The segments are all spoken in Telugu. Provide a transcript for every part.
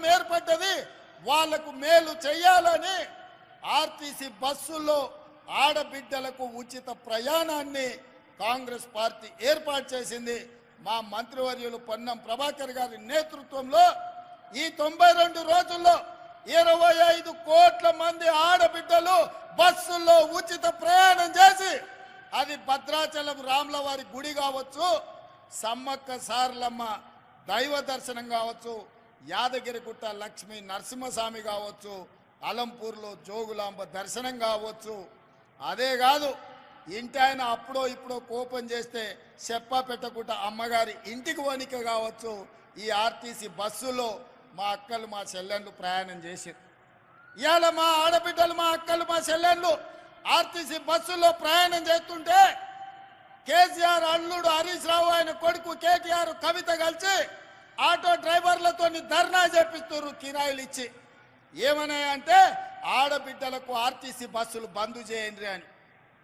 ప్రభుత్వం ఏర్పడ్డది. వాళ్ళకు మేలు చేయాలని ఆర్టీసీ బస్సుల్లో ఆడబిడ్డలకు ఉచిత ప్రయాణాన్ని కాంగ్రెస్ పార్టీ ఏర్పాటు చేసింది. మా మంత్రివర్యులు పొన్నం ప్రభాకర్ గారి నేతృత్వంలో ఈ తొంభై రెండు రోజుల్లో ఇరవై ఐదు కోట్ల మంది ఆడబిడ్డలు బస్సుల్లో ఉచిత ప్రయాణం చేసి అది భద్రాచలం రాములవారి గుడి కావచ్చు సమ్మక్క సార్లమ్మ దైవ దర్శనం కావచ్చు యాదగిరిగుట్ట లక్ష్మీ నరసింహస్వామి కావచ్చు అలంపూర్లో జోగులాంబ దర్శనం కావచ్చు. అదే కాదు ఇంటి ఆయన అప్పుడో ఇప్పుడో కోపం చేస్తే చెప్ప పెట్టకుండా అమ్మగారి ఇంటికి వణిక కావచ్చు. ఈ ఆర్టీసీ బస్సులో మా అక్కలు మా చెల్లెళ్ళు ప్రయాణం చేసారు ఇవాళ మా ఆడబిడ్డలు మా అక్కలు మా చెల్లెళ్ళు ఆర్టీసీ బస్సుల్లో ప్రయాణం చేస్తుంటే కేసీఆర్ అల్లుడు హరీష్ రావు ఆయన కొడుకు కేటీఆర్ కవిత కలిసి ఆటో డ్రైవర్లతో ధర్నా చేపిస్తున్నారు కిరాయిలు ఇచ్చి. ఏమన్నాయంటే ఆడబిడ్డలకు ఆర్టీసీ బస్సులు బంద్ చేయండి అని.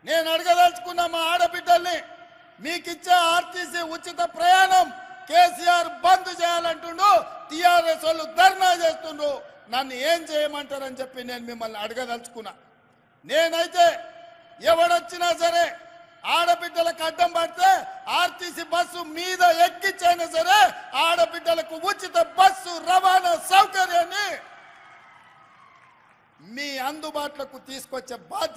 నేను అడగదలుచుకున్న మా ఆడబిడ్డల్ని మీకు ఇచ్చే ఆర్టీసీ ఉచిత ప్రయాణం కేసీఆర్ బంద్ చేయాలంటుండు టీఆర్ఎస్ వాళ్ళు ధర్నా చేస్తుండ్రు. నన్ను ఏం చేయమంటారని చెప్పి నేను మిమ్మల్ని అడగదలుచుకున్నా. నేనైతే ఎవడొచ్చినా సరే ఆడబిడ్డలకు అడ్డం పడితే ఆర్టీసీ బస్సు మీద ఎక్కించైనా సరే ఆడబిడ్డలకు ఉచిత బస్సు రవాణా సౌకర్యాన్ని మీ అందుబాటులోకి తీసుకొచ్చే బాధ్యత